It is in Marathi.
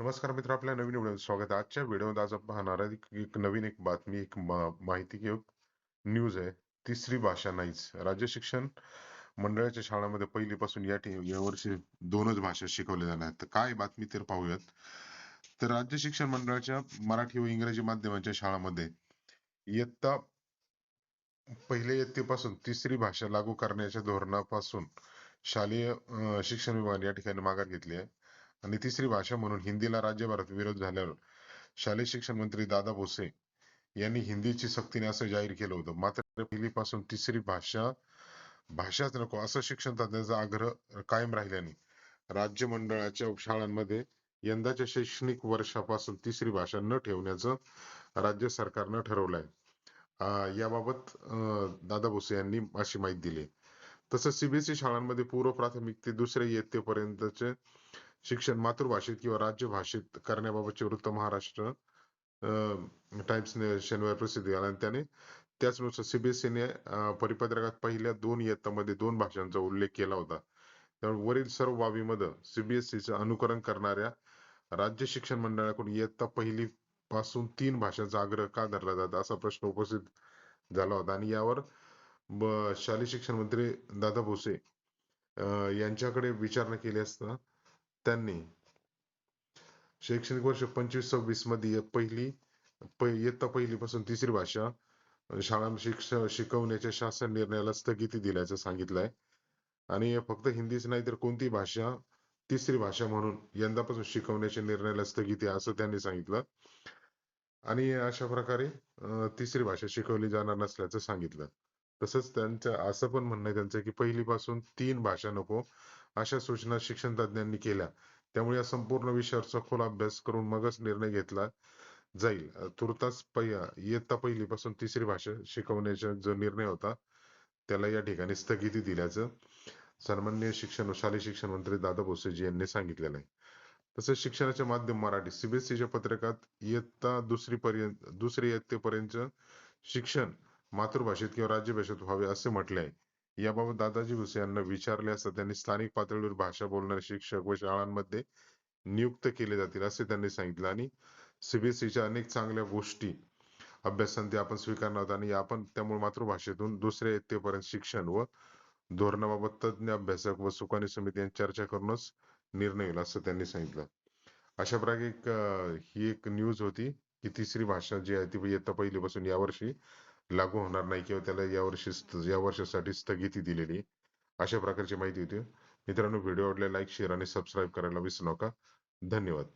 नमस्कार मित्र आपल्या नवीन व्हिडिओ स्वागत आहे. आजच्या व्हिडिओमध्ये आज आपण पाहणार आहे एक- एक नवीन एक बातमी एक माहिती घेऊ न्यूज आहे. तिसरी भाषा नाहीच. राज्य शिक्षण मंडळाच्या शाळांमध्ये पहिलीपासून या यावर्षी या वर्षी दोनच भाषा शिकवल्या जाणार आहेत. तर काय बातमी तर पाहूयात. तर राज्य शिक्षण मंडळाच्या मराठी व इंग्रजी माध्यमांच्या शाळांमध्ये इयत्ता पहिल्या इयत्तेपासून तिसरी भाषा लागू करण्याच्या धोरणापासून शालेय शिक्षण विभागाने या ठिकाणी माघार घेतली आहे. आणि तिसरी भाषा म्हणून हिंदीला राज्यभरात विरोध झाल्यावर शालेय शिक्षण मंत्री दादा भुसे यांनी हिंदीची सक्तीने असं जाहीर केलं होतं. मात्र पहिलीपासून तिसरी भाषा भाषाच नको असं शिक्षण तज्ञांचा आग्रह कायम राहिल्याने राज्य मंडळाच्या शाळांमध्ये यंदाच्या शैक्षणिक वर्षापासून तिसरी भाषा न ठेवण्याचं राज्य सरकारनं ठरवलंय. याबाबत दादा भुसे यांनी अशी माहिती दिली. तसंच सीबीएसई शाळांमध्ये पूर्व प्राथमिक ते दुसऱ्या इयत्तेपर्यंतचे शिक्षण मातृभाषेत किंवा राज्य भाषेत करण्याबाबतचे वृत्त महाराष्ट्र टाइम्स शनिवारी प्रसिद्ध झाला आणि त्याने त्याचनुसार सीबीएसईने परिपत्रकात पहिल्या दोन इयत्तामध्ये दोन भाषांचा उल्लेख केला होता. त्यामुळे वरील सर्व बाबीमध्ये सीबीएसईचं अनुकरण करणाऱ्या राज्य शिक्षण मंडळाकडून इयत्ता पहिली पासून तीन भाषांचा आग्रह का धरला जातो असा प्रश्न उपस्थित झाला होता. आणि यावर शालेय शिक्षण मंत्री दादा भुसे यांच्याकडे विचारणा केली असता त्यांनी शैक्षणिक वर्ष पंचवीस सव्वीसमध्ये पहिली इयत्ता पहिली पासून तिसरी भाषा शाळा शाळां शिकवण्याच्या शासन निर्णयाला स्थगिती दिल्याचं सांगितलंय. आणि फक्त हिंदीच नाही तर कोणती भाषा तिसरी भाषा म्हणून यंदापासून शिकवण्याच्या निर्णयाला स्थगिती असं त्यांनी सांगितलं. आणि अशा प्रकारे तिसरी भाषा शिकवली जाणार नसल्याचं सांगितलं. तसंच त्यांचं असं पण म्हणणं आहे त्यांचं की पहिलीपासून तीन भाषा नको अशा सूचना शिक्षण तज्ञांनी केल्या. त्यामुळे या संपूर्ण विषयावर सखोल अभ्यास करून मगच निर्णय घेतला जाईल. तुर्तास पहिल्या इयत्ता पहिलीपासून तिसरी भाषा शिकवण्याचा जो निर्णय होता त्याला या ठिकाणी स्थगिती दिल्याचं सन्मान्य शिक्षण व शालेय शिक्षण मंत्री दादा भोसेजी यांनी सांगितलेलं आहे. तसेच शिक्षणाचे माध्यम मराठी सीबीएसईच्या पत्रकात इयत्ता दुसरी पर्यंत दुसरी इयत्तेपर्यंत शिक्षण मातृभाषेत किंवा राज्यभाषेत व्हावे असे म्हटले आहे. याबाबत दादाजी भुसे यांना विचारले असता त्यांनी स्थानिक पातळीवर भाषा बोलणारे शिक्षक व शाळांमध्ये नियुक्त केले जातील असे त्यांनी सांगितलं. आणि सीबीएसईच्या अनेक चांगल्या गोष्टी अभ्यासांती आपण स्वीकारणार आहोत. आणि आपण त्यामुळे मातृभाषेतून दुसऱ्या इयत्तेपर्यंत शिक्षण व धोरणाबाबत तज्ञ अभ्यासक व सुकाणी समिती यांची चर्चा करूनच निर्णय होईल असं त्यांनी सांगितलं. अशा प्रकारे ही एक न्यूज होती की तिसरी भाषा जी आहे ती इयत्ता पहिलीपासून यावर्षी लागू होणार नाही किंवा त्याला या वर्षी या वर्षासाठी स्थगिती दिलेली अशा प्रकारची माहिती होती. मित्रांनो व्हिडिओ आवडला लाईक शेअर आणि सबस्क्राईब करायला विसरू नका. धन्यवाद.